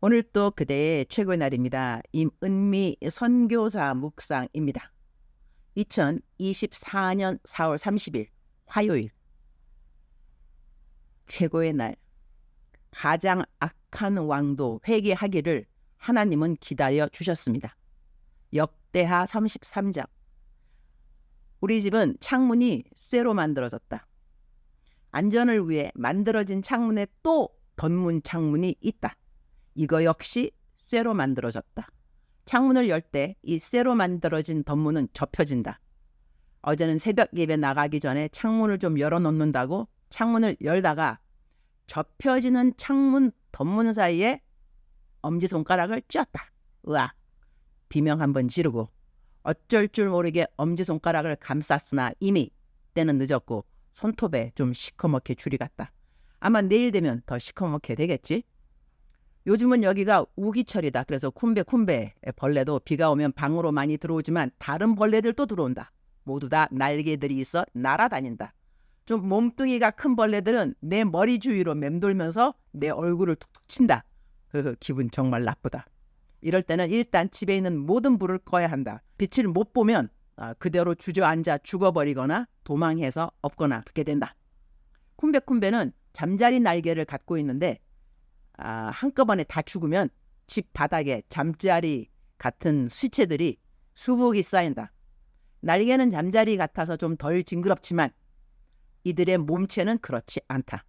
오늘 또 그대의 최고의 날입니다. 임은미 선교사 묵상입니다. 2024년 4월 30일 화요일 최고의 날 가장 악한 왕도 회개하기를 하나님은 기다려 주셨습니다. 역대하 33장 우리 집은 창문이 쇠로 만들어졌다. 안전을 위해 만들어진 창문에 또 덧문 창문이 있다. 이거 역시 쇠로 만들어졌다. 창문을 열 때 이 쇠로 만들어진 덧문은 접혀진다. 어제는 새벽 예배 나가기 전에 창문을 좀 열어 놓는다고 창문을 열다가 접혀지는 창문 덧문 사이에 엄지손가락을 찧었다. 으악. 비명 한 번 지르고 어쩔 줄 모르게 엄지손가락을 감쌌으나 이미 때는 늦었고 손톱에 좀 시커멓게 줄이 갔다. 아마 내일 되면 더 시커멓게 되겠지? 요즘은 여기가 우기철이다. 그래서 쿰베 쿰베 벌레도 비가 오면 방으로 많이 들어오지만 다른 벌레들도 들어온다. 모두 다 날개들이 있어 날아다닌다. 좀 몸뚱이가 큰 벌레들은 내 머리 주위로 맴돌면서 내 얼굴을 툭툭 친다. 흐흐 기분 정말 나쁘다. 이럴 때는 일단 집에 있는 모든 불을 꺼야 한다. 빛을 못 보면 아, 그대로 주저앉아 죽어버리거나 도망해서 없거나 그렇게 된다. 쿰베쿰베는 잠자리 날개를 갖고 있는데 아, 한꺼번에 다 죽으면 집 바닥에 잠자리 같은 시체들이 수북이 쌓인다. 날개는 잠자리 같아서 좀 덜 징그럽지만 이들의 몸체는 그렇지 않다.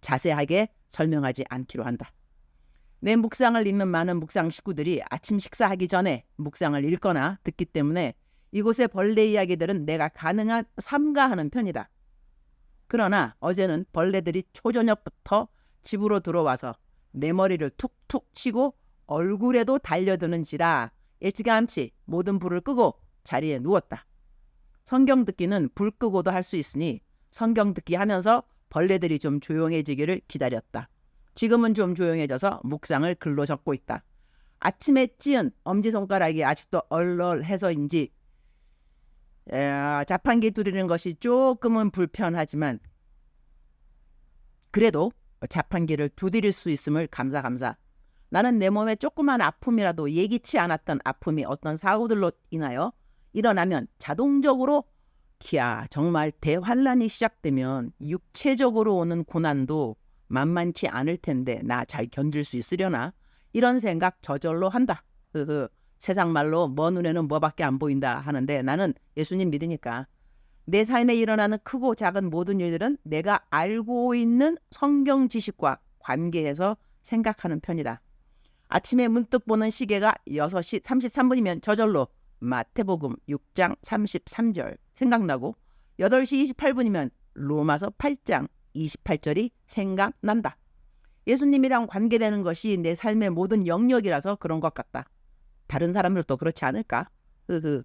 자세하게 설명하지 않기로 한다. 내 묵상을 읽는 많은 묵상 식구들이 아침 식사하기 전에 묵상을 읽거나 듣기 때문에 이곳의 벌레 이야기들은 내가 가능한 삼가하는 편이다. 그러나 어제는 벌레들이 초저녁부터 집으로 들어와서 내 머리를 툭툭 치고 얼굴에도 달려드는지라 일찌감치 모든 불을 끄고 자리에 누웠다. 성경 듣기는 불 끄고도 할 수 있으니 성경 듣기 하면서 벌레들이 좀 조용해지기를 기다렸다. 지금은 좀 조용해져서 묵상을 글로 적고 있다. 아침에 찌은 엄지손가락이 아직도 얼얼해서인지 에, 자판기 두드리는 것이 조금은 불편하지만 그래도 자판기를 두드릴 수 있음을 감사 감사. 나는 내 몸에 조그만 아픔이라도 예기치 않았던 아픔이 어떤 사고들로 인하여 일어나면 자동적으로 기야 정말 대환란이 시작되면 육체적으로 오는 고난도 만만치 않을 텐데 나 잘 견딜 수 있으려나 이런 생각 저절로 한다. 흐흐. 세상 말로 먼 눈에는 뭐밖에 안 보인다 하는데 나는 예수님 믿으니까 내 삶에 일어나는 크고 작은 모든 일들은 내가 알고 있는 성경 지식과 관계해서 생각하는 편이다. 아침에 문득 보는 시계가 6시 33분이면 저절로 마태복음 6장 33절 생각나고 8시 28분이면 로마서 8장 28절이 생각난다. 예수님이랑 관계되는 것이 내 삶의 모든 영역이라서 그런 것 같다. 다른 사람들도 그렇지 않을까? 흐흐.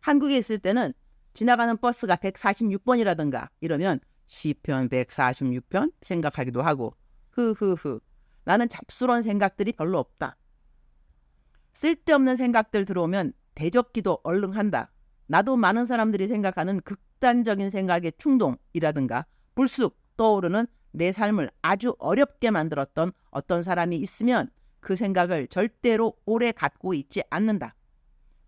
한국에 있을 때는 지나가는 버스가 146번이라든가 이러면 시편 146편 생각하기도 하고 흐흐흐 나는 잡스러운 생각들이 별로 없다. 쓸데없는 생각들 들어오면 대적기도 얼른 한다. 나도 많은 사람들이 생각하는 극단적인 생각의 충동이라든가 불쑥 떠오르는 내 삶을 아주 어렵게 만들었던 어떤 사람이 있으면 그 생각을 절대로 오래 갖고 있지 않는다.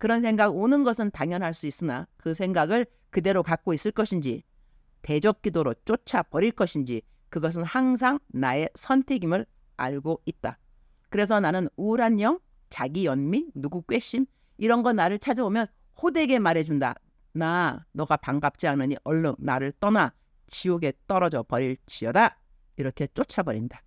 그런 생각 오는 것은 당연할 수 있으나 그 생각을 그대로 갖고 있을 것인지 대적 기도로 쫓아 버릴 것인지 그것은 항상 나의 선택임을 알고 있다. 그래서 나는 우울한 영, 자기 연민, 누구 꾀심 이런 거 나를 찾아오면 호되게 말해준다. 나 너가 반갑지 않으니 얼른 나를 떠나 지옥에 떨어져 버릴지어다. 이렇게 쫓아버린다.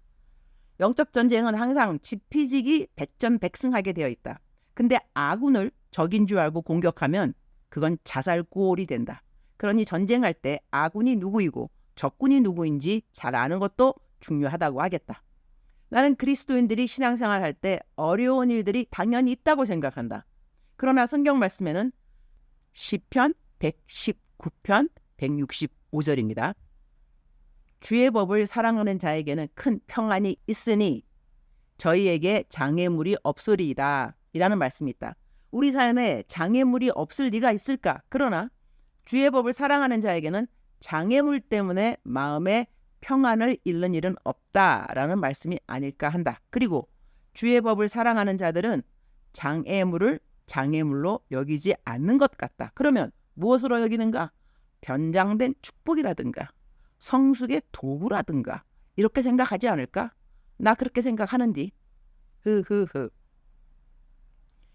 영적 전쟁은 항상 지피지기 백전백승하게 되어 있다. 근데 아군을 적인 줄 알고 공격하면 그건 자살골이 된다. 그러니 전쟁할 때 아군이 누구이고 적군이 누구인지 잘 아는 것도 중요하다고 하겠다. 나는 그리스도인들이 신앙생활 할 때 어려운 일들이 당연히 있다고 생각한다. 그러나 성경 말씀에는 시편 119편 165절입니다. 주의 법을 사랑하는 자에게는 큰 평안이 있으니 저희에게 장애물이 없으리이다. 이라는 말씀이 있다. 우리 삶에 장애물이 없을 리가 있을까? 그러나 주의 법을 사랑하는 자에게는 장애물 때문에 마음에 평안을 잃는 일은 없다라는 말씀이 아닐까 한다. 그리고 주의 법을 사랑하는 자들은 장애물을 장애물로 여기지 않는 것 같다. 그러면 무엇으로 여기는가? 변장된 축복이라든가 성숙의 도구라든가 이렇게 생각하지 않을까? 나 그렇게 생각하는디. 흐흐흐.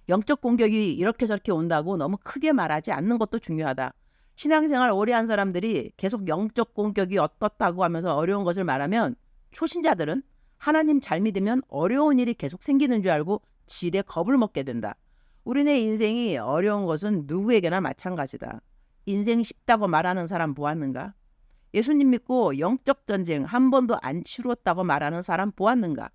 영적 공격이 이렇게 저렇게 온다고 너무 크게 말하지 않는 것도 중요하다. 신앙생활 오래 한 사람들이 계속 영적 공격이 어떻다고 하면서 어려운 것을 말하면 초신자들은 하나님 잘 믿으면 어려운 일이 계속 생기는 줄 알고 지레 겁을 먹게 된다. 우리네 인생이 어려운 것은 누구에게나 마찬가지다. 인생 쉽다고 말하는 사람 보았는가? 예수님 믿고 영적 전쟁 한 번도 안 치루었다고 말하는 사람 보았는가?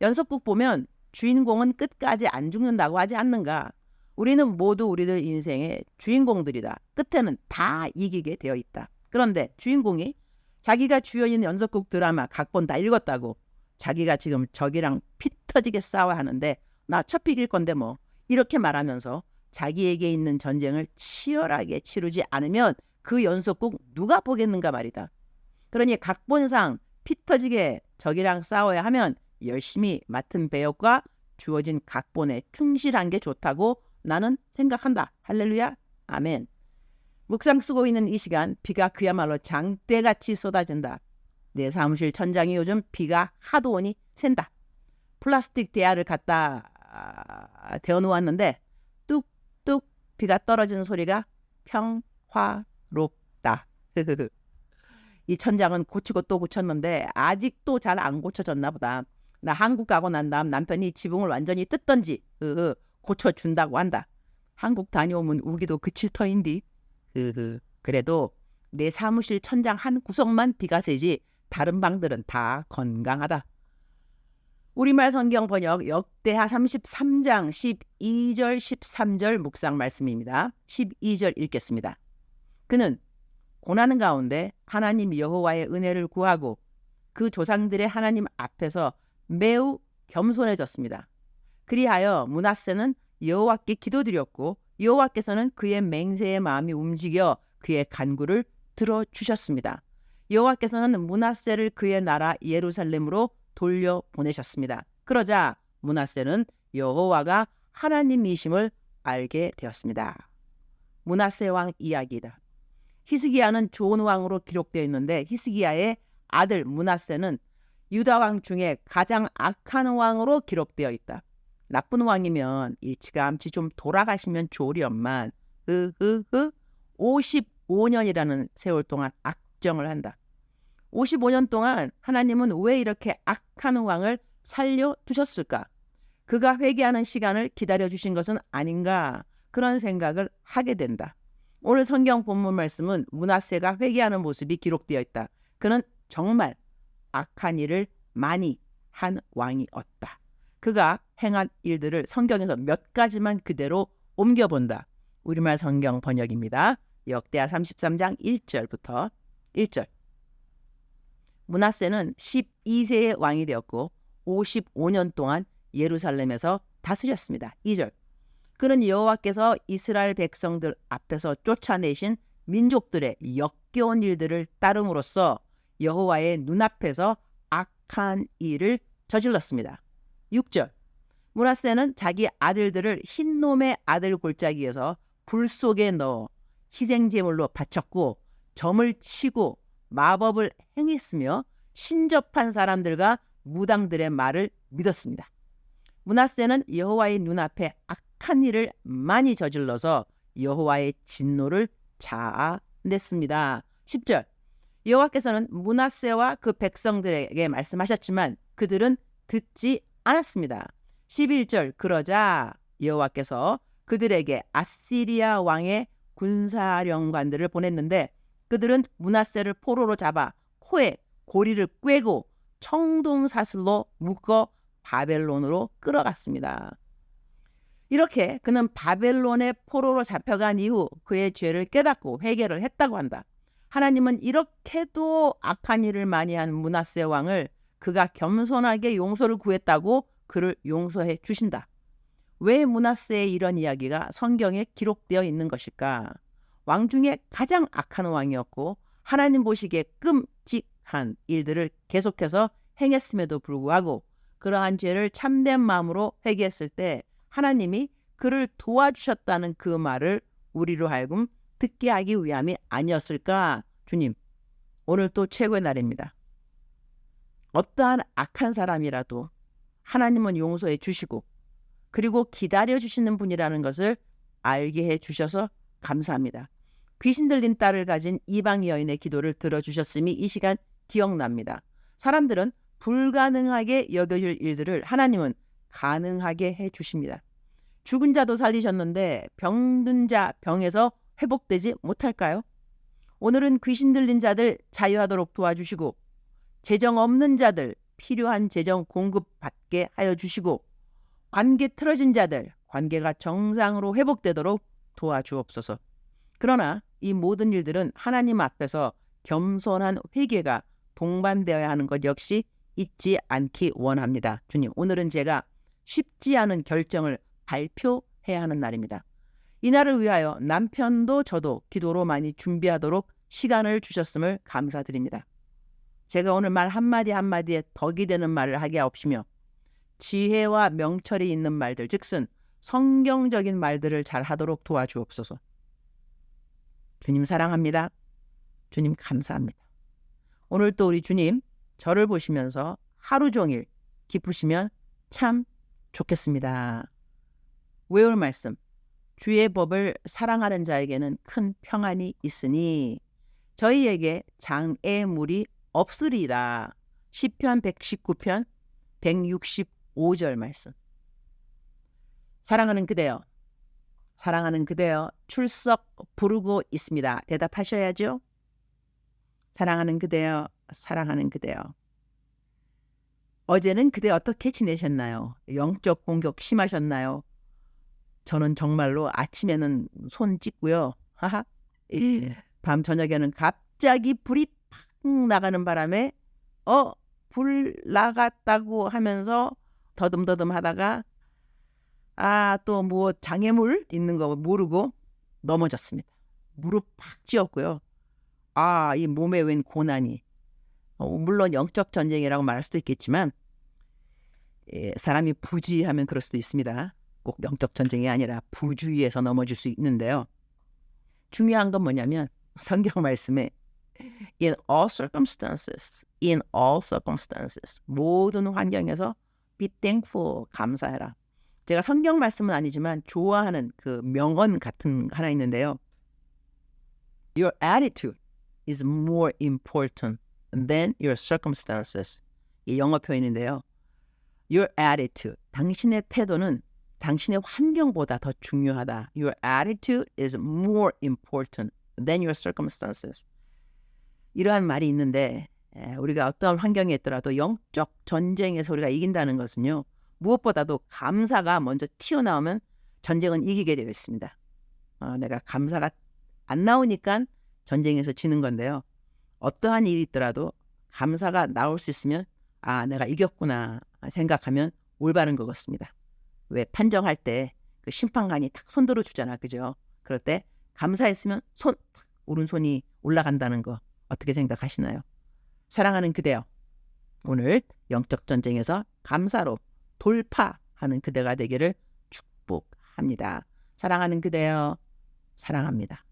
연속극 보면 주인공은 끝까지 안 죽는다고 하지 않는가? 우리는 모두 우리들 인생의 주인공들이다. 끝에는 다 이기게 되어 있다. 그런데 주인공이 자기가 주연인 연속극 드라마 각본 다 읽었다고 자기가 지금 적이랑 피 터지게 싸워야 하는데 나첫 이길 건데 뭐 이렇게 말하면서 자기에게 있는 전쟁을 치열하게 치르지 않으면 그 연속극 누가 보겠는가 말이다. 그러니 각본상 피 터지게 적이랑 싸워야 하면 열심히 맡은 배역과 주어진 각본에 충실한 게 좋다고 나는 생각한다. 할렐루야. 아멘. 묵상 쓰고 있는 이 시간 비가 그야말로 장대같이 쏟아진다. 내 사무실 천장이 요즘 비가 하도 오니 샌다. 플라스틱 대야를 갖다 아, 대어 놓았는데 뚝뚝 비가 떨어지는 소리가 평화롭다. 이 천장은 고치고 또 고쳤는데 아직도 잘 안 고쳐졌나 보다. 나 한국 가고 난 다음 남편이 지붕을 완전히 뜯던지 으흐, 고쳐준다고 한다. 한국 다녀오면 우기도 그칠 터인디. 으흐, 그래도 내 사무실 천장 한 구석만 비가 새지 다른 방들은 다 건강하다. 우리말 성경 번역 역대하 33장 12절 13절 묵상 말씀입니다. 12절 읽겠습니다. 그는 고난은 가운데 하나님 여호와의 은혜를 구하고 그 조상들의 하나님 앞에서 매우 겸손해졌습니다. 그리하여 문하세는 여호와께 기도드렸고 여호와께서는 그의 맹세의 마음이 움직여 그의 간구를 들어 주셨습니다. 여호와께서는 문하세를 그의 나라 예루살렘으로 돌려 보내셨습니다. 그러자 문하세는 여호와가 하나님이심을 알게 되었습니다. 문하세 왕 이야기다. 히스기야는 좋은 왕으로 기록되어 있는데 히스기야의 아들 문하세는 유다 왕 중에 가장 악한 왕으로 기록되어 있다. 나쁜 왕이면 일찌감치 좀 돌아가시면 좋으련만 으흐흐 55년이라는 세월 동안 악정을 한다. 55년 동안 하나님은 왜 이렇게 악한 왕을 살려 두셨을까? 그가 회개하는 시간을 기다려 주신 것은 아닌가? 그런 생각을 하게 된다. 오늘 성경 본문 말씀은 문하세가 회개하는 모습이 기록되어 있다. 그는 정말 악한 일을 많이 한 왕이었다. 그가 행한 일들을 성경에서 몇 가지만 그대로 옮겨본다. 우리말 성경 번역입니다. 역대하 33장 1절부터 1절. 문하세는 12세의 왕이 되었고 55년 동안 예루살렘에서 다스렸습니다. 2절. 그는 여호와께서 이스라엘 백성들 앞에서 쫓아내신 민족들의 역겨운 일들을 따름으로써 여호와의 눈앞에서 악한 일을 저질렀습니다. 6절. 문하세는 자기 아들들을 흰놈의 아들 골짜기에서 불 속에 넣어 희생제물로 바쳤고 점을 치고 마법을 행했으며 신접한 사람들과 무당들의 말을 믿었습니다. 문하세는 여호와의 눈앞에 악한 일을 많이 저질러서 여호와의 진노를 자아냈습니다. 10절 여호와께서는 문하세와 그 백성들에게 말씀하셨지만 그들은 듣지 않았습니다. 11절 그러자 여호와께서 그들에게 아시리아 왕의 군사령관들을 보냈는데 그들은 문하세를 포로로 잡아 코에 고리를 꿰고 청동사슬로 묶어 바벨론으로 끌어갔습니다. 이렇게 그는 바벨론의 포로로 잡혀간 이후 그의 죄를 깨닫고 회개를 했다고 한다. 하나님은 이렇게도 악한 일을 많이 한 문하세 왕을 그가 겸손하게 용서를 구했다고 그를 용서해 주신다. 왜 문하세의 이런 이야기가 성경에 기록되어 있는 것일까? 왕 중에 가장 악한 왕이었고 하나님 보시기에 끔찍한 일들을 계속해서 행했음에도 불구하고 그러한 죄를 참된 마음으로 회개했을 때 하나님이 그를 도와주셨다는 그 말을 우리로 하여금 듣게 하기 위함이 아니었을까? 주님, 오늘 또 최고의 날입니다. 어떠한 악한 사람이라도 하나님은 용서해 주시고 그리고 기다려 주시는 분이라는 것을 알게 해 주셔서 감사합니다. 귀신 들린 딸을 가진 이방 여인의 기도를 들어 주셨음이 이 시간 기억납니다. 사람들은 불가능하게 여겨질 일들을 하나님은 가능하게 해 주십니다. 죽은 자도 살리셨는데 병든 자 병에서 회복되지 못할까요? 오늘은 귀신 들린 자들 자유하도록 도와주시고 재정 없는 자들 필요한 재정 공급 받게 하여 주시고 관계 틀어진 자들 관계가 정상으로 회복되도록 도와주옵소서. 그러나 이 모든 일들은 하나님 앞에서 겸손한 회개가 동반되어야 하는 것 역시 잊지 않기 원합니다. 주님, 오늘은 제가 쉽지 않은 결정을 발표해야 하는 날입니다. 이 날을 위하여 남편도 저도 기도로 많이 준비하도록 시간을 주셨음을 감사드립니다. 제가 오늘 말 한마디 한마디에 덕이 되는 말을 하게 하옵시며 지혜와 명철이 있는 말들 즉슨 성경적인 말들을 잘 하도록 도와주옵소서. 주님 사랑합니다. 주님 감사합니다. 오늘 또 우리 주님 저를 보시면서 하루 종일 기쁘시면 참 좋겠습니다. 외울 말씀. 주의 법을 사랑하는 자에게는 큰 평안이 있으니 저희에게 장애물이 없으리다. 시편 119편 165절 말씀. 사랑하는 그대여. 사랑하는 그대여 출석 부르고 있습니다. 대답하셔야죠. 사랑하는 그대여, 사랑하는 그대여. 어제는 그대 어떻게 지내셨나요? 영적 공격 심하셨나요? 저는 정말로 아침에는 손 찢고요. 하하. 밤 저녁에는 갑자기 불이 팍 나가는 바람에 어, 불 나갔다고 하면서 더듬더듬 하다가 아, 또 뭐 장애물 있는 거 모르고 넘어졌습니다. 무릎 팍 찧었고요. 아, 이 몸에 웬 고난이. 어, 물론 영적 전쟁이라고 말할 수도 있겠지만 예, 사람이 부주의하면 그럴 수도 있습니다. 꼭 영적 전쟁이 아니라 부주의해서 넘어질 수 있는데요. 중요한 건 뭐냐면 성경 말씀에 in all circumstances, in all circumstances 모든 환경에서 be thankful 감사해라. 제가 성경 말씀은 아니지만 좋아하는 그 명언 같은 거 하나 있는데요. Your attitude is more important than your circumstances. 이 영어 표현인데요. Your attitude, 당신의 태도는 당신의 환경보다 더 중요하다. Your attitude is more important than your circumstances. 이러한 말이 있는데 우리가 어떤 환경에 있더라도 영적 전쟁에서 우리가 이긴다는 것은요. 무엇보다도 감사가 먼저 튀어나오면 전쟁은 이기게 되어 있습니다. 어, 내가 감사가 안 나오니까 전쟁에서 지는 건데요. 어떠한 일이 있더라도 감사가 나올 수 있으면 아 내가 이겼구나 생각하면 올바른 것 같습니다. 왜 판정할 때 그 심판관이 탁 손들어 주잖아, 그죠? 그럴 때 감사했으면 손 오른손이 올라간다는 거 어떻게 생각하시나요? 사랑하는 그대여, 오늘 영적 전쟁에서 감사로 돌파하는 그대가 되기를 축복합니다. 사랑하는 그대여, 사랑합니다.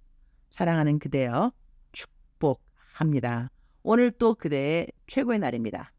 사랑하는 그대여, 축복합니다. 오늘 또 그대의 최고의 날입니다.